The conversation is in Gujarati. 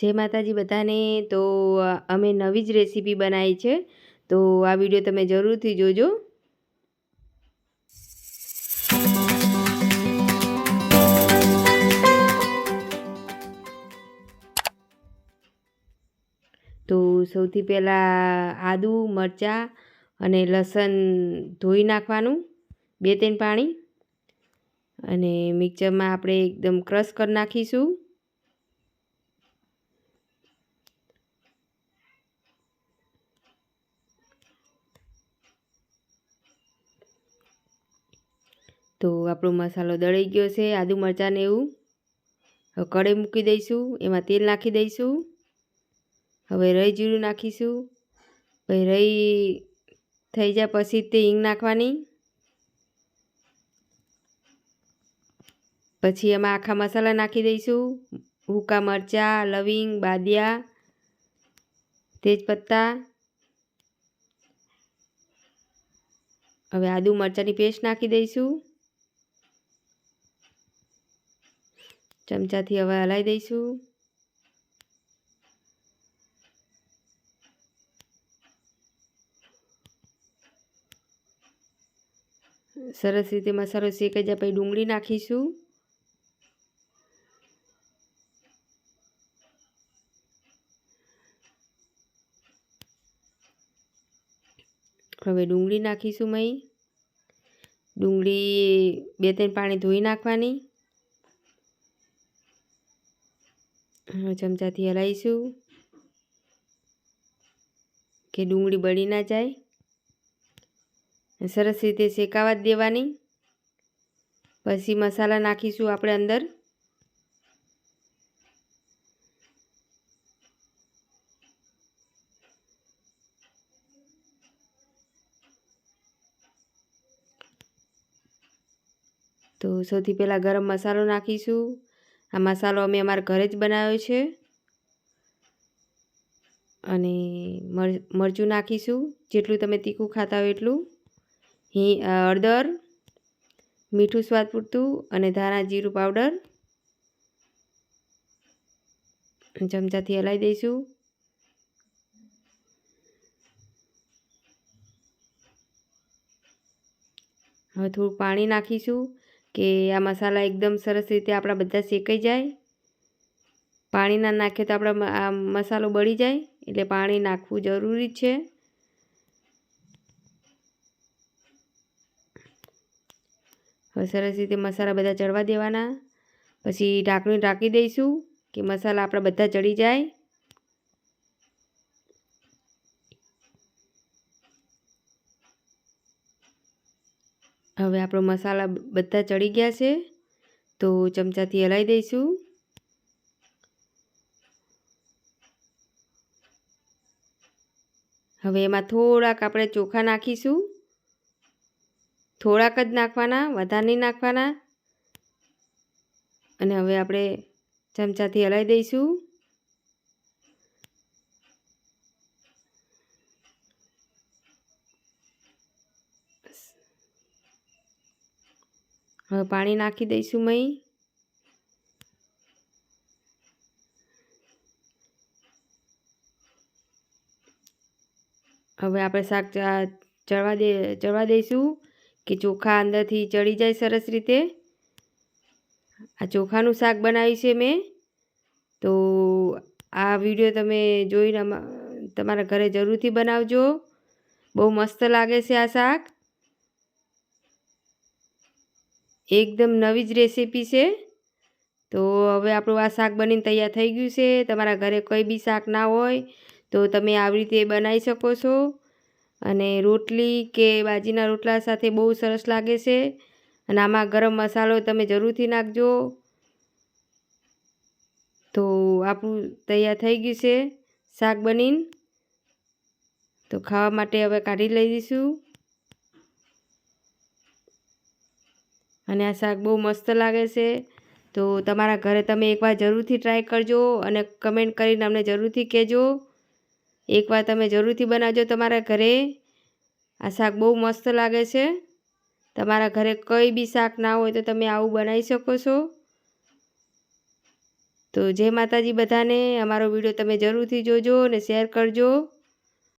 જય માતાજી બધાને. તો અમે નવી જ રેસીપી બનાવી છે. તો, આ વીડિયો તમે જરૂરથી જોજો. તો, સૌથી પહેલાં આદુ, મરચાં અને લસણ ધોઈ નાખવાનું બે ત્રણ પાણી. અને મિક્સરમાં આપણે એકદમ ક્રશ કરી નાખીશું. તો આપણો મસાલો દળી ગયો છે, આદુ મરચાંને એવું. હવે કઢાઈ મૂકી દઈશું, એમાં તેલ નાખી દઈશું. હવે રહી જીરું નાખીશું. પછી રહી થઈ જાય પછી તે હિંગ નાખવાની. પછી એમાં આખા મસાલા નાખી દઈશું. ભૂકા મરચાં, લવિંગ, બાદિયા, તેજપત્તા. હવે આદુ મરચાંની પેસ્ટ નાખી દઈશું. ચમચાથી હવે હલાવી દઈશું. સરસ રીતે મસાલો શેકાઈ જાય પછી ડુંગળી નાખીશું. હવે ડુંગળી નાખીશું મઈ ડુંગળી બે ત્રણ પાણી ધોઈ નાખવાની. ચમચાથી હલાવીશું કે ડુંગળી બળી ના જાય. સરસ રીતે શેકાવા જ દેવાની. પછી મસાલા નાખીશું આપણે અંદર. તો સૌથી પહેલાં ગરમ મસાલો નાખીશું. આ મસાલો અમે અમારા ઘરે જ બનાવ્યો છે. અને મરચું નાખીશું. જેટલું તમે તીખું ખાતા હોય એટલું. હી હળદર, મીઠું સ્વાદ પૂરતું અને ધાણા જીરું પાવડર. ચમચાથી હલાવી દઈશું. હવે થોડું પાણી નાખીશું. કે આ મસાલા એકદમ સરસ રીતે આપણા બધા શેકાઈ જાય. પાણી ના નાખીએ તો આપણા આ મસાલો બળી જાય, એટલે પાણી નાખવું જરૂરી છે. હવે સરસ રીતે મસાલા બધા ચડવા દેવાના. પછી ઢાંકણી ઢાંકી દઈશું કે મસાલા આપણા બધા ચડી જાય. હવે આપણો મસાલા બધા ચડી ગયા છે. તો ચમચાથી હલાવી દઈશું. હવે એમાં થોડાક આપણે ચોખા નાખીશું. થોડાક જ નાખવાના, વધારે નહીં નાખવાના. અને હવે આપણે ચમચાથી હલાવી દઈશું. હવે પાણી નાખી દઈશું મઈ હવે આપણે શાક ચડવા દે, ચડવા દઈશું કે ચોખા અંદરથી ચડી જાય સરસ રીતે. આ ચોખાનું શાક બનાવ્યું છે મેં. તો આ વીડિયો તમે જોઈને તમારા ઘરે જરૂરથી બનાવજો. બહુ મસ્ત લાગે છે આ શાક. એકદમ નવી જ રેસીપી છે. તો હવે આપણું આ શાક બનીને તૈયાર થઈ ગયું છે. તમારા ઘરે કોઈ બી શાક ના હોય તો તમે આવી રીતે બનાવી શકો છો. અને રોટલી કે બાજીના રોટલા સાથે બહુ સરસ લાગે છે. અને આમાં ગરમ મસાલો તમે જરૂરથી નાખજો. તો આપણું તૈયાર થઈ ગયું છે શાક બનીને. તો ખાવા માટે હવે કાઢી લઈ દઈશું અને આ શાક બહુ મસ્ત લાગે છે. તો તમારા ઘરે તમે એકવાર જરૂરથી ટ્રાય કરજો અને કમેન્ટ કરીને અમને જરૂરથી કહેજો. એકવાર તમે જરૂરથી બનાવજો તમારા ઘરે. આ શાક બહુ મસ્ત લાગે છે. તમારા ઘરે કંઈ બી શાક ના હોય તો તમે આવું બનાવી શકો છો. તો જય માતાજી બધાને. અમારો વીડિયો તમે જરૂરથી જોજો અને શેર કરજો.